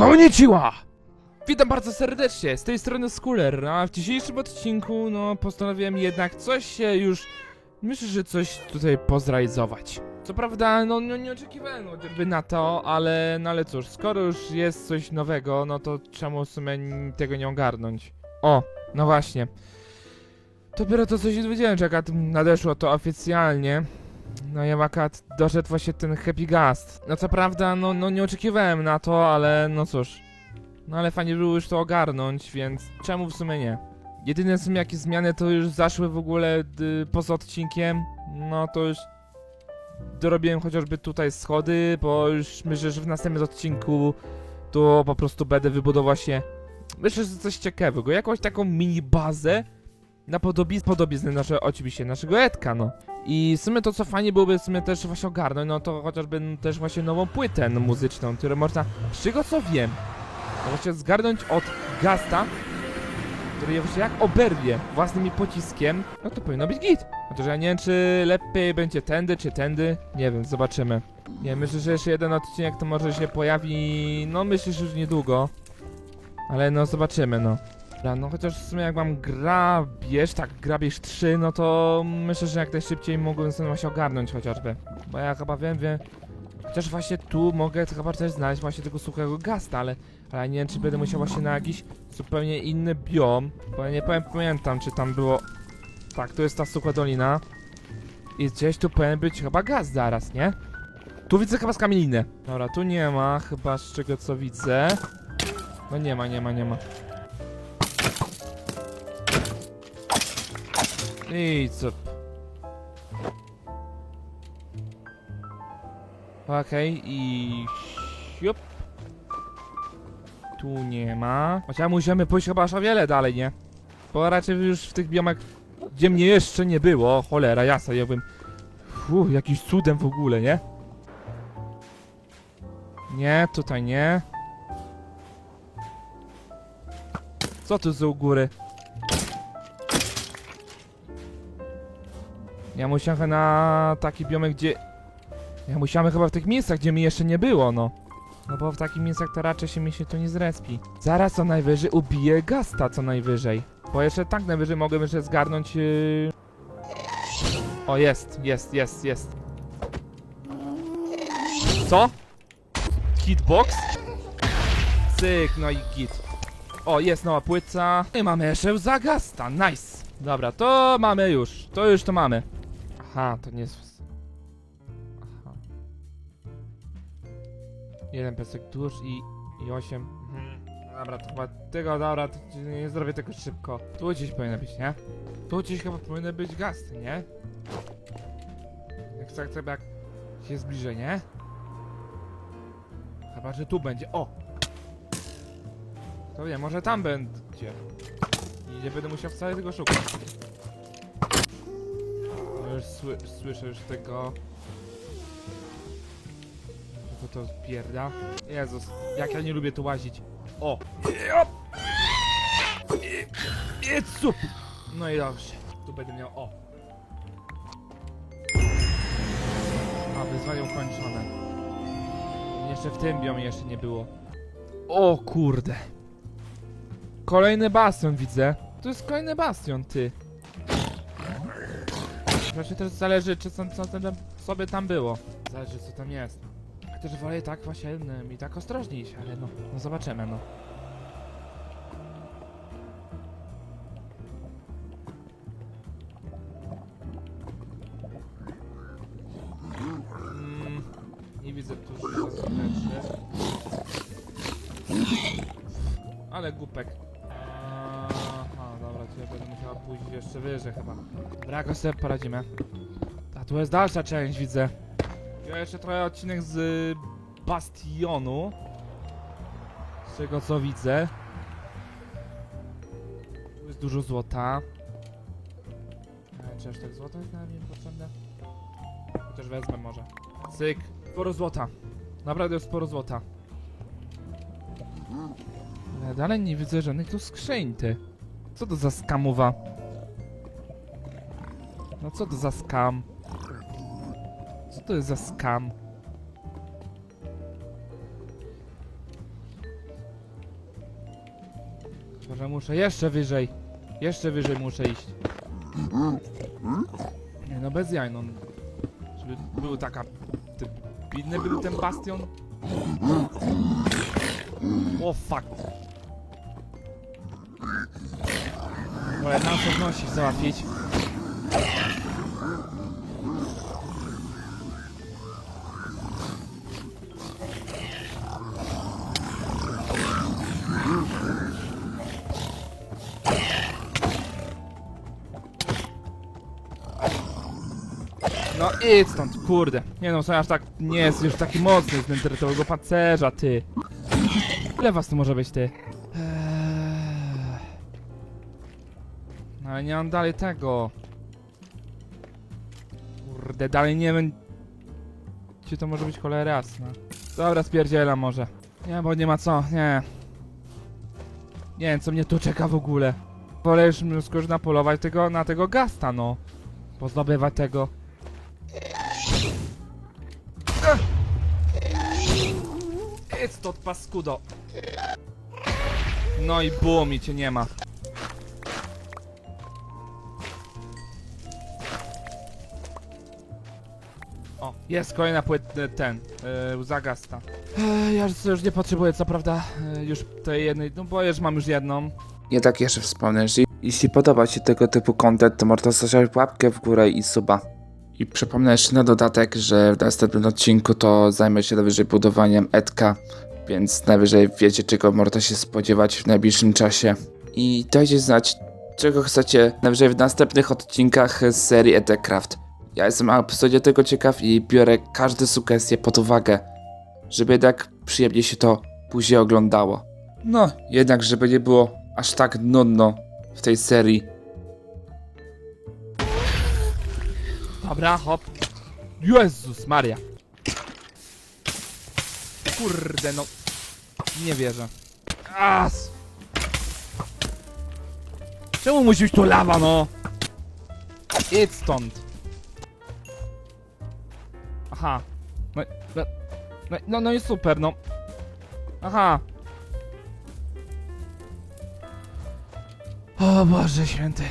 Konnichiwa! Witam bardzo serdecznie, z tej strony Skuller, a w dzisiejszym odcinku, no, postanowiłem jednak coś się już, myślę, że coś tutaj pozrealizować. Co prawda, no, no nie oczekiwałem chociażby na to, ale, no ale cóż, skoro już jest coś nowego, no to czemu w sumie tego nie ogarnąć? O, no właśnie. Dopiero to coś dowiedziałem, że nadeszło to oficjalnie. No i akurat doszedł właśnie ten Happy Gast. No co prawda, no, no nie oczekiwałem na to, ale no cóż. No ale fajnie było już to ogarnąć, więc czemu w sumie nie? Jedyne w sumie jakie zmiany to już zaszły w ogóle y, poza odcinkiem, no to już dorobiłem chociażby tutaj schody, bo już myślę, że w następnym odcinku to po prostu będę wybudował się, myślę, że coś ciekawego, jakąś taką mini bazę na podobiz podobizny nasze, oczywiście naszego Edka, no. I w sumie to, co fajnie byłoby w sumie też właśnie ogarnąć, no to chociażby też właśnie nową płytę muzyczną, którą można, z czego co wiem, właśnie zgarnąć od Gasta, który je właśnie jak oberwie własnym pociskiem, no to powinno być git. Chociaż ja nie wiem, czy lepiej będzie tędy, czy tędy, nie wiem, zobaczymy. Nie, myślę, że jeszcze jeden odcinek to może się pojawi, no myślę, że już niedługo. Ale no zobaczymy, no. Dobra, no chociaż w sumie jak mam grabież, tak, grabież 3, no to myślę, że jak najszybciej mogłem sobie właśnie ogarnąć chociażby. Bo ja chyba wiem, wiem, chociaż właśnie tu mogę chyba też znaleźć właśnie tego suchego gasta, ale, ale nie wiem, czy będę musiał właśnie na jakiś zupełnie inny biom, bo ja nie pamiętam, czy tam było... Tak, to jest ta sucha dolina. I gdzieś tu powinien być chyba gaz zaraz, nie? Tu widzę chyba skamielinę. Dobra, tu nie ma, chyba z czego co widzę. No nie ma, nie ma, nie ma. I co? Okej, i... Siup. Tu nie ma. Chociaż musimy pójść chyba aż o wiele dalej, nie? Bo raczej już w tych biomach, gdzie mnie jeszcze nie było, cholera jasna, ja bym... Fuh, jakiś cudem w ogóle, nie? Nie, tutaj nie. Co tu u góry? Ja musiałem na taki biomek, gdzie... Ja musiałem chyba w tych miejscach, gdzie mi jeszcze nie było, no. No bo w takich miejscach to raczej się mi się to nie zrespi. Zaraz co najwyżej ubiję gasta co najwyżej. Bo jeszcze tak najwyżej mogłem jeszcze zgarnąć... Yy... O, jest, jest, jest, jest. Co? Hitbox? Cyk, no i git. O, jest nowa płyca. I mamy jeszcze za gasta, nice. Dobra, to mamy już. To już to mamy. Aha, to nie jest... Aha. Jeden pesek dusz i, i osiem. Mhm. Dobra, to chyba tego, dobra, to nie zrobię tego szybko. Tu gdzieś powinno być, nie? Tu gdzieś chyba powinny być gasty, nie? Jak tak sobie jak się zbliżę, nie? Chyba, że tu będzie. O! To wie, może tam będzie. I nie będę musiał wcale tego szukać. Sły słyszę już tego. Co to pierda? Jezus, jak ja nie lubię tu łazić. O! Jezu! No i dobrze. Tu będę miał. O! A, wyzwanie ukończone. Jeszcze w tym biomie jeszcze nie było. O kurde. Kolejny bastion widzę. To jest kolejny bastion, ty. Właśnie też zależy, czy co, co tam sobie tam było. Zależy, co tam jest. Chociaż wolę tak właśnie i tak ostrożnie iść, ale no, no zobaczymy, no. Mm, nie widzę tu rzeczy. Ale głupek. Ja będę musiała pójść jeszcze wyżej chyba. Dobra, jakoś sobie poradzimy. A tu jest dalsza część, widzę. Ja jeszcze trochę odcinek z y, Bastionu. Z tego co widzę. Tu jest dużo złota. E, Czy aż tak złota jest na mnie potrzebne? Chociaż wezmę może. Cyk. Sporo złota. Naprawdę jest sporo złota. Ale dalej nie widzę żadnych tu skrzyń, ty. Co to za skamowa? No co to za skam? Co to jest za skam? Może muszę jeszcze wyżej. Jeszcze wyżej muszę iść. Nie no, bez jaj, no. Żeby był taka... Ty, był ten bastion? O fuck. Nam to wnosić załatwić. No idź stąd, kurde. Nie no, aż tak nie jest już taki mocny z nędrytowego pancerza, ty. Ile was tu może być, ty? Ale nie mam dalej tego. Kurde, dalej nie wiem... Czy to może być cholera jasna. Dobra, spierdzielam może. Nie, bo nie ma co, nie. Nie wiem, co mnie tu czeka w ogóle. Wolę już skoro napolować tego, na tego gasta, no. Pozdobywać tego. Idź to paskudo. No i bum, i cię nie ma. Jest kolejna płyt, ten, yy, łza gasta. Eee, ja już, już nie potrzebuję, co prawda, e, już tej jednej, no bo już mam już jedną. Jednak jeszcze wspomnę, że jeśli podoba Ci tego typu content, to można zostawić łapkę w górę i suba. I przypomnę jeszcze na dodatek, że w następnym odcinku to zajmę się najwyżej budowaniem Edka, więc najwyżej wiecie czego można się spodziewać w najbliższym czasie. I dajcie znać, czego chcecie najwyżej w następnych odcinkach z serii Edecraft. Ja jestem absolutnie tego ciekaw i biorę każde sugestie pod uwagę, żeby jednak przyjemnie się to później oglądało. No, jednak żeby nie było aż tak nudno w tej serii. Dobra, hop. Jezus Maria. Kurde, no. Nie wierzę. As! Czemu musi być tu lawa, no? Idź stąd. Aha. No, no, no, no, no i super, no. Aha. O Boże święty.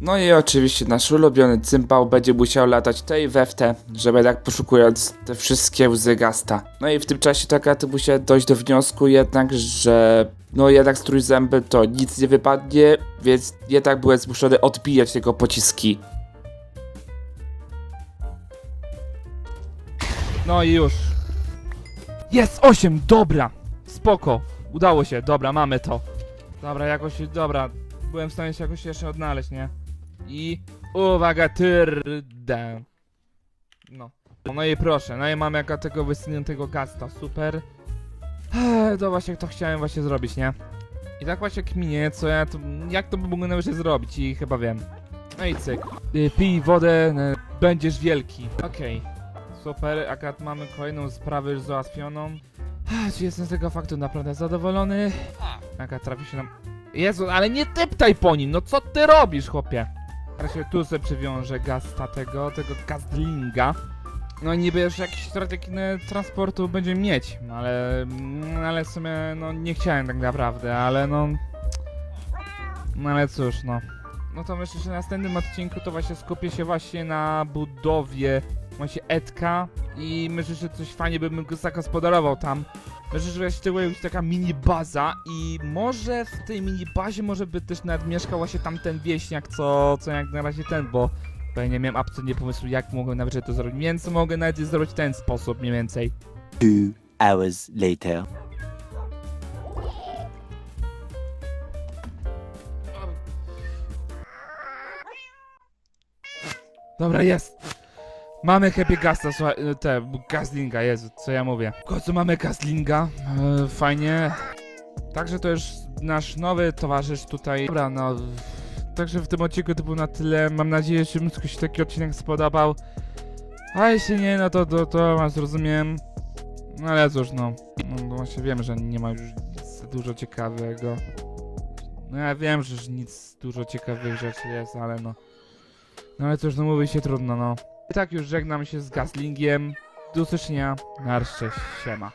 No i oczywiście nasz ulubiony cymbał będzie musiał latać tutaj we w te, żeby tak poszukując te wszystkie łzy gasta. No i w tym czasie taka to musiał dojść do wniosku jednak, że no jednak z trójzęby to nic nie wypadnie, więc jednak byłem zmuszony odbijać jego pociski. No i już. Jest 8, dobra. Spoko. Udało się, dobra, mamy to. Dobra, jakoś, dobra. Byłem w stanie się jakoś jeszcze odnaleźć, nie? I uwaga, tyrdę. No. No i proszę, no i mamy jaka tego wysuniętego gasta, super. Eee, To właśnie to chciałem właśnie zrobić, nie? I tak właśnie kminie, co ja tu, jak to by mogłem nawet zrobić i chyba wiem. No i cyk. Y, Pij wodę, będziesz wielki. Okej. Super, akurat mamy kolejną sprawę już załatwioną. Czy jestem z tego faktu naprawdę zadowolony? Akurat trafi się nam... Jezu, ale nie typtaj po nim, no co ty robisz, chłopie? Teraz się tu sobie przywiążę gasta tego, tego gastlinga. No niby jeszcze jakiś środek inny transportu będzie mieć, no ale... mm, ale w sumie, no nie chciałem tak naprawdę, ale no... No ale cóż, no. No to myślę, że w następnym odcinku to właśnie skupię się właśnie na budowie właśnie Edka i myślę, że coś fajnie bym go zagospodarował tam. Myślę, że właśnie to być taka mini baza i może w tej mini bazie może by też nawet mieszkał właśnie tamten wieśniak, co, co jak na razie ten, bo bo ja nie miałem absolutnie pomysłu jak mogę nawet to zrobić, więc mogę nawet zrobić w ten sposób mniej więcej. Two hours later. Dobra, jest. Mamy Happy Gasta, słuchaj, e, te, Gaslinga, Jezu, co ja mówię. W końcu mamy Gaslinga, e, fajnie. Także to już nasz nowy towarzysz tutaj. Dobra, no, także w tym odcinku to było na tyle. Mam nadzieję, że się taki odcinek spodobał. A jeśli nie, no to, to, to was rozumiem. No ale cóż, no, no właśnie wiem, że nie ma już nic dużo ciekawego. No ja wiem, że już nic dużo ciekawych rzeczy jest, ale no. No ale cóż, no mówi się trudno, no. I tak już żegnam się z Gaslingiem. Do usłyszenia. Na siema.